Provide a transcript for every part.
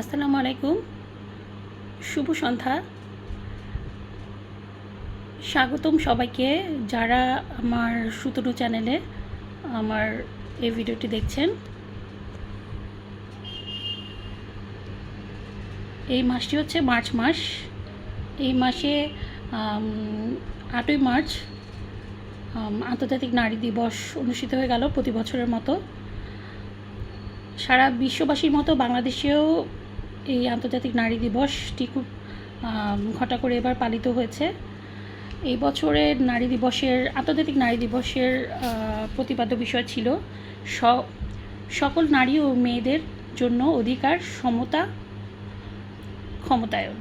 আসসালামু আলাইকুম। শুভ সন্ধ্যা। স্বাগতম সবাইকে যারা আমার সুতনু চ্যানেলে আমার এই ভিডিওটি দেখছেন। এই মাসটি হচ্ছে মার্চ মাস। এই মাসে আটই মার্চ আন্তর্জাতিক নারী দিবস অনুষ্ঠিত হয়ে গেল প্রতি বছরের মতো। সারা বিশ্ববাসীর মতো বাংলাদেশেও এই আন্তর্জাতিক নারী দিবসটি খুব ঘটা করে এবার পালিত হয়েছে। এই বছরের নারী দিবসের, আন্তর্জাতিক নারী দিবসের প্রতিপাদ্য বিষয় ছিল স- সকল নারী ও মেয়েদের জন্য অধিকার, সমতা, ক্ষমতায়ন।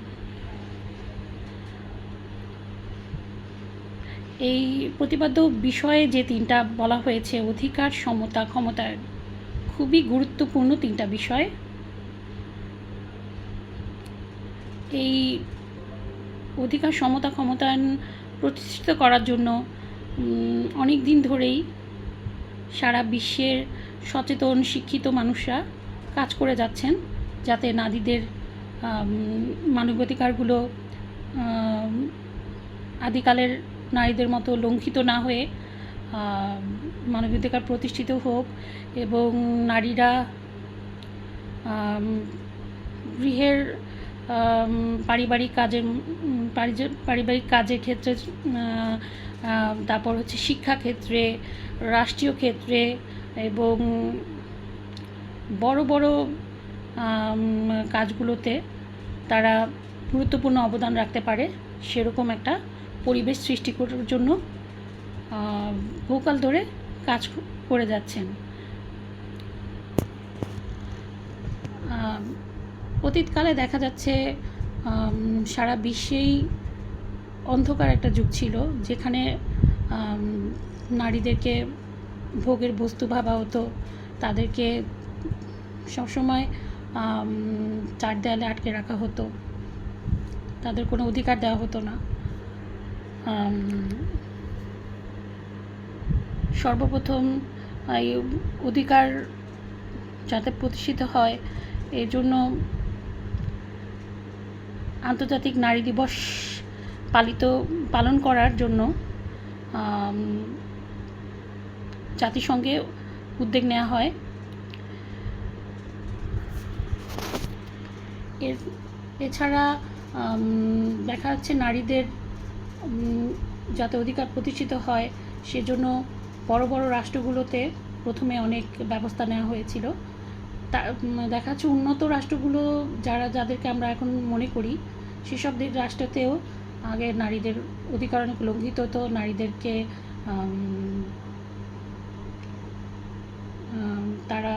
এই প্রতিপাদ্য বিষয়ে যে তিনটা বলা হয়েছে, অধিকার, সমতা, ক্ষমতায়ন, খুবই গুরুত্বপূর্ণ তিনটা বিষয়। এই অধিকার সমতা ক্ষমতায়ন প্রতিষ্ঠিত করার জন্য অনেক দিন ধরেই সারা বিশ্বের সচেতন, শিক্ষিত মানুষরা কাজ করে যাচ্ছেন যাতে নারীদের মানবাধিকারগুলো আদিকালের নারীদের মতো লঙ্ঘিত না হয়ে মানবাধিকার প্রতিষ্ঠিত হোক এবং নারীরা গৃহের পারিবারিক কাজের পারিবারিক কাজের ক্ষেত্রে তারপর হচ্ছে শিক্ষা ক্ষেত্রে, রাষ্ট্রীয় ক্ষেত্রে এবং বড় বড় কাজগুলোতে তারা গুরুত্বপূর্ণ অবদান রাখতে পারে সেরকম একটা পরিবেশ সৃষ্টি করার জন্য বহুকাল ধরে কাজ করে যাচ্ছেন। অতীতকালে দেখা যাচ্ছে সারা বিশ্বেই অন্ধকার একটা যুগ ছিল, যেখানে নারীদেরকে ভোগের বস্তু ভাবা হতো, তাদেরকে সবসময় চার দেয়ালে আটকে রাখা হতো, তাদের কোনো অধিকার দেওয়া হতো না। সর্বপ্রথম এই অধিকার যাতে প্রতিষ্ঠিত হয় এই জন্য আন্তর্জাতিক নারী দিবস পালিত, পালন করার জন্য জাতিসংঘে উদ্যোগ নেওয়া হয়। এর, এছাড়া দেখা যাচ্ছে নারীদের যাতে অধিকার প্রতিষ্ঠিত হয়, সেজন্য বড় বড় রাষ্ট্রগুলোতে প্রথমে অনেক ব্যবস্থা নেওয়া হয়েছিল। দেখা যাচ্ছে উন্নত রাষ্ট্রগুলো যারা, যাদেরকে আমরা এখন মনে করি সেসব রাষ্ট্রতেও আগে নারীদের অধিকার অনেক লঙ্ঘিত হতো। নারীদেরকে তারা,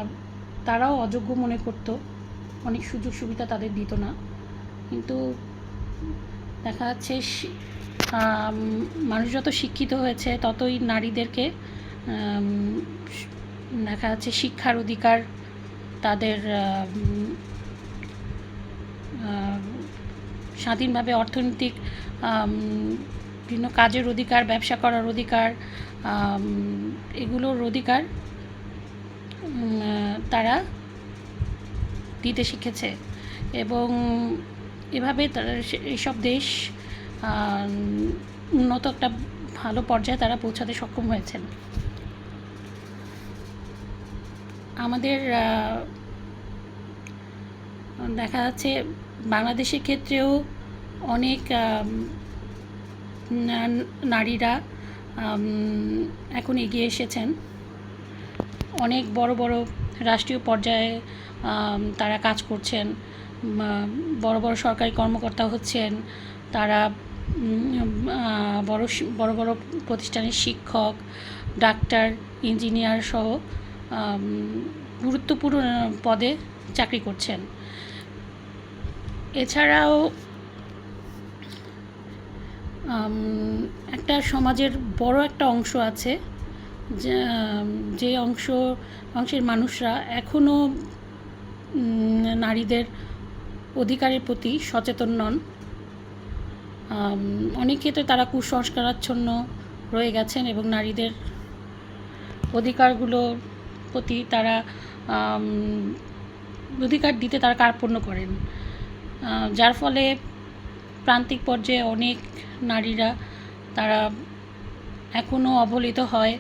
তারাও অযোগ্য মনে করতো। অনেক সুযোগ সুবিধা তাদের দিত না। কিন্তু দেখা যাচ্ছে মানুষ যত শিক্ষিত হয়েছে, ততই নারীদেরকে দেখা যাচ্ছে শিক্ষার অধিকার তাদের স্বাধীনভাবে অর্থনৈতিক বিভিন্ন কাজের অধিকার, ব্যবসা করার অধিকার এগুলোর অধিকার তারা দিতে শিখেছে। এবং এভাবে তারা এইসব দেশ উন্নত একটা ভালো পর্যায়ে তারা পৌঁছাতে সক্ষম হয়েছেন। আমাদের দেখা যাচ্ছে বাংলাদেশের ক্ষেত্রেও অনেক নারীরা এখন এগিয়ে এসেছেন। অনেক বড় বড় রাষ্ট্রীয় পর্যায়ে তারা কাজ করছেন। বড় বড় সরকারি কর্মকর্তা হচ্ছেন। তারা বড় বড় বড় প্রতিষ্ঠানের শিক্ষক, ডাক্তার, ইঞ্জিনিয়ার সহ গুরুত্বপূর্ণ পদে চাকরি করছেন। এছাড়াও একটা সমাজের বড় একটা অংশ আছে, যে অংশ, অংশের মানুষরা এখনও নারীদের অধিকারের প্রতি সচেতন নন। অনেক ক্ষেত্রে তারা কুসংস্কারাচ্ছন্ন রয়ে গেছেন এবং নারীদের অধিকারগুলোর প্রতি তারা অধিকার দিতে তারা কার্পণ্য করেন। যার ফলে প্রান্তিক পর্যায়ে অনেক নারীরা তারা এখনও অবহেলিত হয়।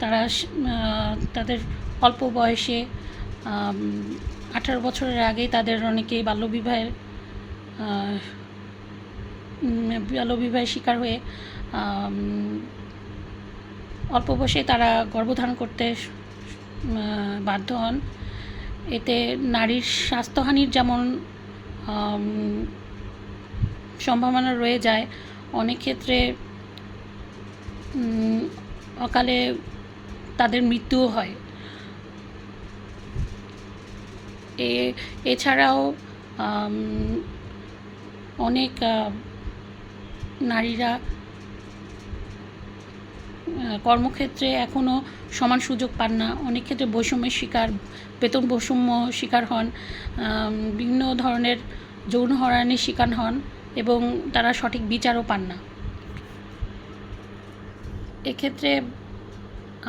তারা তাদের অল্প বয়সে আঠারো বছরের আগেই তাদের অনেকেই বাল্যবিবাহের বাল্যবিবাহের শিকার হয়ে অল্প বয়সে তারা গর্ভধারণ করতে বাধ্য হন। এতে নারীর স্বাস্থ্যহানির যেমন সম্ভাবনা রয়ে যায়, অনেক ক্ষেত্রে অকালে তাদের মৃত্যুও হয়। এ, এছাড়াও অনেক নারীরা কর্মক্ষেত্রে এখনও সমান সুযোগ পান না। অনেক ক্ষেত্রে বৈষম্যের শিকার, বেতন বৈষম্য শিকার হন বিভিন্ন ধরনের যৌন হয়রানির শিকার হন এবং তারা সঠিক বিচারও পান না। এক্ষেত্রে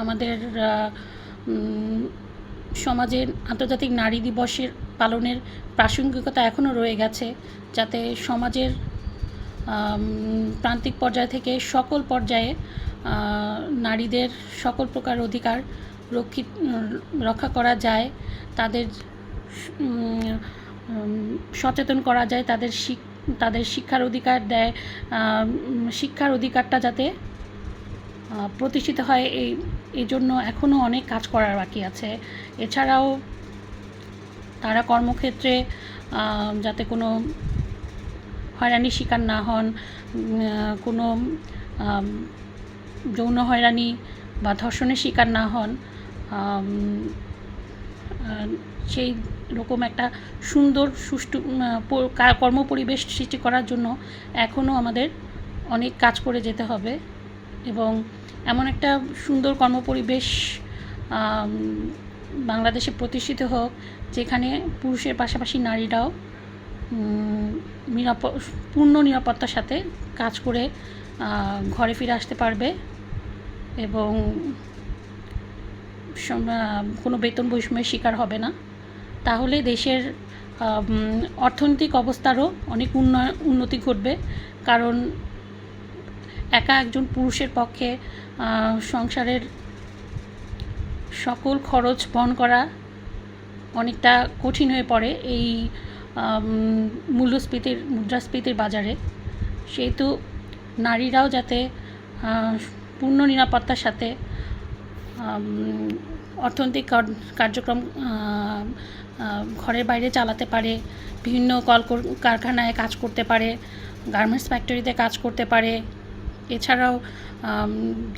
আমাদের সমাজে আন্তর্জাতিক নারী দিবসের পালনের প্রাসঙ্গিকতা এখনও রয়ে গেছে, যাতে সমাজের প্রান্তিক পর্যায় থেকে সকল পর্যায়ে নারীদের সকল প্রকার অধিকার রক্ষিত রক্ষা করা যায়, তাদের সচেতন করা যায়, তাদের তাদের শিক্ষার অধিকার দেয় শিক্ষার অধিকারটা যাতে প্রতিষ্ঠিত হয়, এই এই জন্য এখনও অনেক কাজ করার বাকি আছে। এছাড়াও তারা কর্মক্ষেত্রে যাতে কোনো হয়রানির শিকার না হন কোনো যৌন হয়রানি বা ধর্ষণের শিকার না হন সেই রকম একটা সুন্দর সুষ্ঠু উম, আহ, প- কা- কর্মপরিবেশ সৃষ্টি করার জন্য এখনও আমাদের অনেক কাজ করে যেতে হবে এবং এমন একটা সুন্দর কর্মপরিবেশ বাংলাদেশে প্রতিষ্ঠিত হোক যেখানে পুরুষের পাশাপাশি নারীরাও নিরাপ পূর্ণ নিরাপত্তার সাথে কাজ করে ঘরে ফিরে আসতে পারবে এবং কোনো বেতন বৈষম্যের শিকার হবে না। তাহলে দেশের অর্থনৈতিক অবস্থারও অনেক উন্নয়ন উন্নতি ঘটবে। কারণ একা একজন পুরুষের পক্ষে সংসারের সকল খরচ বহন করা অনেকটা কঠিন হয়ে পড়ে। এই মূল্যস্ফীতির, মুদ্রাস্ফীতির বাজারে। সেহেতু নারীরাও যাতে পূর্ণ নিরাপত্তার সাথে অর্থনৈতিক কার্যক্রম ঘরের বাইরে চালাতে পারে, বিভিন্ন কল কারখানায় কাজ করতে পারে, গার্মেন্টস ফ্যাক্টরিতে কাজ করতে পারে। এছাড়াও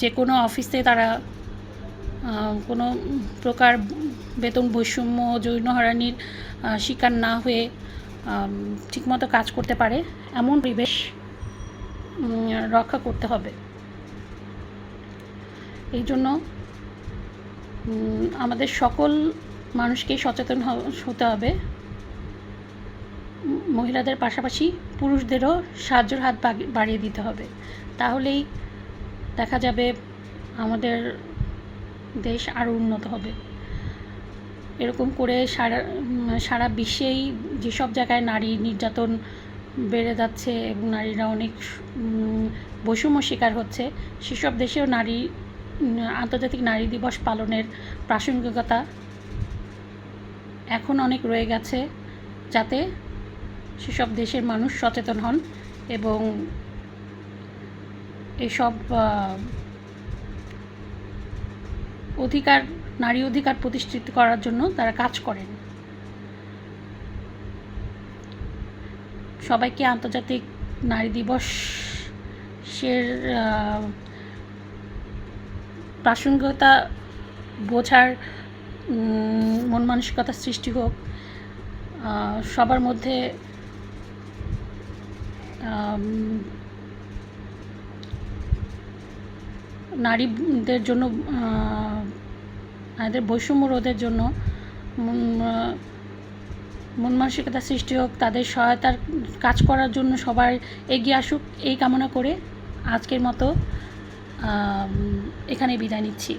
যে কোনো অফিসে তারা কোনো প্রকার বেতন বৈষম্য, যৌন হয়রানির শিকার না হয়ে ঠিকমতো কাজ করতে পারে, এমন পরিবেশ রক্ষা করতে হবে। এই জন্য আমাদের সকল মানুষকেই সচেতন হতে হবে। মহিলাদের পাশাপাশি পুরুষদেরও সাহায্যের হাত বাড়িয়ে দিতে হবে। তাহলেই দেখা যাবে আমাদের দেশ আরও উন্নত হবে। এরকম করে সারা সারা বিশ্বেই যেসব জায়গায় নারী নির্যাতন বেড়ে যাচ্ছে এবং নারীরা অনেক বৈষম্য শিকার হচ্ছে, সেসব দেশেও নারী আন্তর্জাতিক নারী দিবস পালনের প্রাসঙ্গিকতা এখন অনেক রয়ে গেছে যাতে সেসব দেশের মানুষ সচেতন হন এবং এসব অধিকার, নারী অধিকার প্রতিষ্ঠিত করার জন্য তারা কাজ করেন। সবাইকে আন্তর্জাতিক নারী দিবসের প্রাসঙ্গিকতা বোঝার মন মানসিকতা সৃষ্টি হোক সবার মধ্যে নারীদের জন্য নারীদের বৈষম্য রোধের জন্য, মন মানসিকতা সৃষ্টি হোক, তাদের সহায়তার কাজ করার জন্য সবাই এগিয়ে আসুক, এই কামনা করে আজকের মতো এখানে বিদায় নিচ্ছি।